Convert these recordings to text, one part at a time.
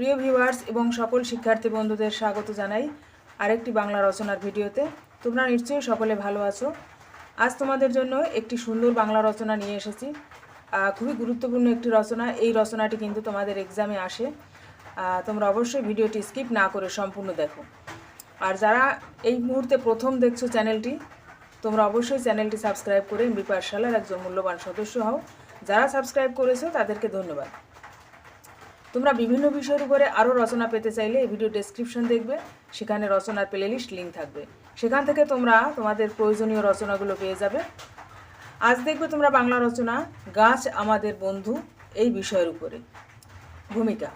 প্রিয় ভিউয়ার্স এবং সকল শিক্ষার্থী বন্ধুদের স্বাগত জানাই আরেকটি বাংলা রচনার ভিডিওতে। তোমরা নিশ্চয়ই সকলে ভালো আছো। আজ তোমাদের জন্য একটি সুন্দর বাংলা রচনা নিয়ে এসেছি। খুবই গুরুত্বপূর্ণ একটি রচনা। এই রচনাটি কিন্তু তোমাদের এক্সামে আসে। তোমরা অবশ্যই ভিডিওটি স্কিপ না করে সম্পূর্ণ দেখো। আর যারা এই মুহূর্তে প্রথম দেখছ চ্যানেলটি, তোমরা অবশ্যই চ্যানেলটি সাবস্ক্রাইব করে এমবি পাঠশালার একজন মূল্যবান সদস্য হও। যারা সাবস্ক্রাইব করেছ তাদেরকে ধন্যবাদ। তোমরা বিভিন্ন বিষয়ের উপরে আরও রচনা পেতে চাইলে এই ভিডিও ডেসক্রিপশন দেখবে, সেখানে রচনার প্লেলিস্ট লিঙ্ক থাকবে। সেখান থেকে তোমরা তোমাদের প্রয়োজনীয় রচনাগুলো পেয়ে যাবে। আজ দেখবে তোমরা বাংলা রচনা, গাছ আমাদের বন্ধু, এই বিষয়ের উপরে। ভূমিকা,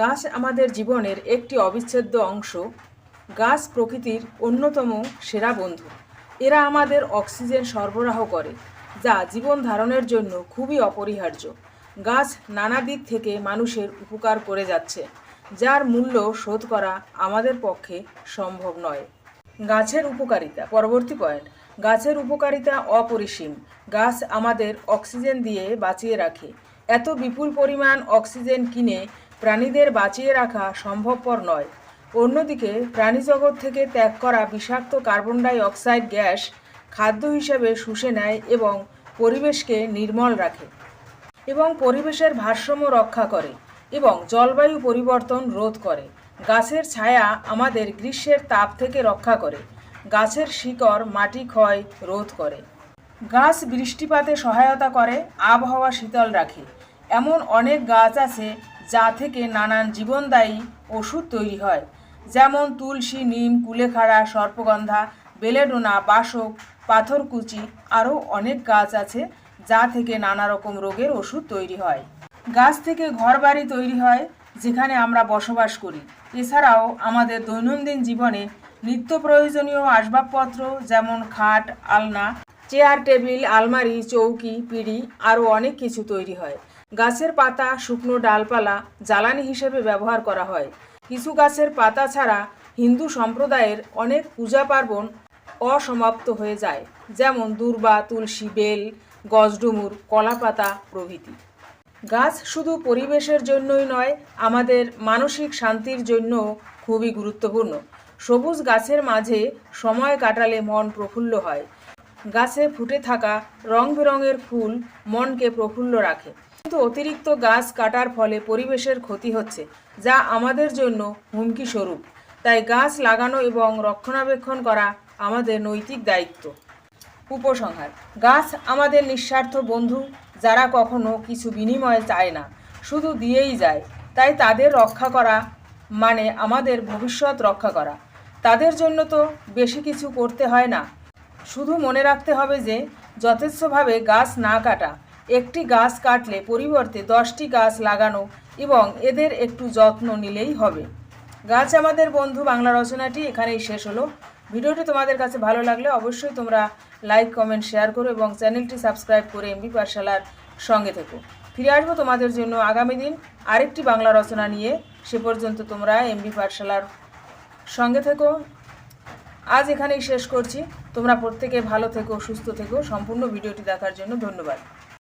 গাছ আমাদের জীবনের একটি অবিচ্ছেদ্য অংশ। গাছ প্রকৃতির অন্যতম সেরা বন্ধু। এরা আমাদের অক্সিজেন সরবরাহ করে, যা জীবন ধারণের জন্য খুবই অপরিহার্য। গাছ নানা দিক থেকে মানুষের উপকার করে যাচ্ছে, যার মূল্য শোধ করা আমাদের পক্ষে সম্ভব নয়। গাছের উপকারিতা। পরবর্তী পয়েন্ট। গাছের উপকারিতা অপরিসীম। গাছ আমাদের অক্সিজেন দিয়ে বাঁচিয়ে রাখে। এত বিপুল পরিমাণ অক্সিজেন কিনে প্রাণীদের বাঁচিয়ে রাখা সম্ভবপর নয়। অন্যদিকে, প্রাণীজগৎ থেকে ত্যাগ করা বিষাক্ত কার্বন ডাই অক্সাইড গ্যাস খাদ্য হিসেবে শুষে নেয় এবং পরিবেশকে নির্মল রাখে। এবং পরিবেশের ভারসাম্য রক্ষা করে এবং জলবায়ু পরিবর্তন রোধ করে। গাছের ছায়া আমাদের গ্রীষ্মের তাপ থেকে রক্ষা করে। গাছের শিকড়, মাটি, ক্ষয় রোধ করে। গাছ বৃষ্টিপাতে সহায়তা করে, আবহাওয়া শীতল রাখে। এমন অনেক গাছ আছে যা থেকে নানান জীবনদায়ী ওষুধ তৈরি হয়। যেমন তুলসী, নিম, কুলেখাড়া, সর্পগন্ধা, বেলেডোনা, বাসক, পাথরকুচি, আরও অনেক গাছ আছে যা থেকে নানা রকম রোগের ওষুধ তৈরি হয়। গাছ থেকে ঘরবাড়ি তৈরি হয়, যেখানে আমরা বসবাস করি। এছাড়াও আমাদের দৈনন্দিন জীবনে নিত্য প্রয়োজনীয় আসবাবপত্র যেমন খাট, আলনা, চেয়ার টেবিল, আলমারি, চৌকি, পিঁড়ি আরও অনেক কিছু তৈরি হয়। গাছের পাতা শুকনো ডালপালা জ্বালানি হিসেবে ব্যবহার করা হয়। কিছু গাছের পাতা ছাড়া হিন্দু সম্প্রদায়ের অনেক পূজা পার্বণ অসমাপ্ত হয়ে যায়। যেমন দুর্বা, তুলসী, বেল গজডুমুর কলাপাতা প্রভৃতি। গাছ শুধু পরিবেশের জন্যই নয়, আমাদের মানসিক শান্তির জন্য খুবই গুরুত্বপূর্ণ। সবুজ গাছের মাঝে সময় কাটালে মন প্রফুল্ল হয়। গাছে ফুটে থাকা রং বেরঙের ফুল মনকে প্রফুল্ল রাখে। কিন্তু অতিরিক্ত গাছ কাটার ফলে পরিবেশের ক্ষতি হচ্ছে, যা আমাদের জন্য হুমকি স্বরূপ তাই গাছ লাগানো এবং রক্ষণাবেক্ষণ করা আমাদের নৈতিক দায়িত্ব। উপসংহার। গাছ আমাদের নিঃস্বার্থ বন্ধু, যারা কখনো কিছু বিনিময়ে চায় না, শুধু দিয়েই যায়। তাই তাদের রক্ষা করা মানে আমাদের ভবিষ্যৎ রক্ষা করা। তাদের জন্য তো বেশি কিছু করতে হয় না। শুধু মনে রাখতে হবে যে, যথেচ্ছভাবে গাছ না কাটা, একটি গাছ কাটলে পরিবর্তে দশটি গাছ লাগানো এবং এদের একটু যত্ন নিলেই হবে। গাছ আমাদের বন্ধু, বাংলা রচনাটি এখানেই শেষ হলো। ভিডিওটি তোমাদের কাছে ভালো লাগলে অবশ্যই তোমরা লাইক কমেন্ট শেয়ার করো এবং চ্যানেলটি সাবস্ক্রাইব করে এমবি পাঠশালার সঙ্গে থেকো। ফিরে আসব তোমাদের জন্য আগামী দিন আরেকটি বাংলা রচনা নিয়ে। সে পর্যন্ত তোমরা এমবি পাঠশালার সঙ্গে থেকো। আজ এখানেই শেষ করছি। তোমরা প্রত্যেকে ভালো থেকো, সুস্থ থেকো। সম্পূর্ণ ভিডিওটি দেখার জন্য ধন্যবাদ।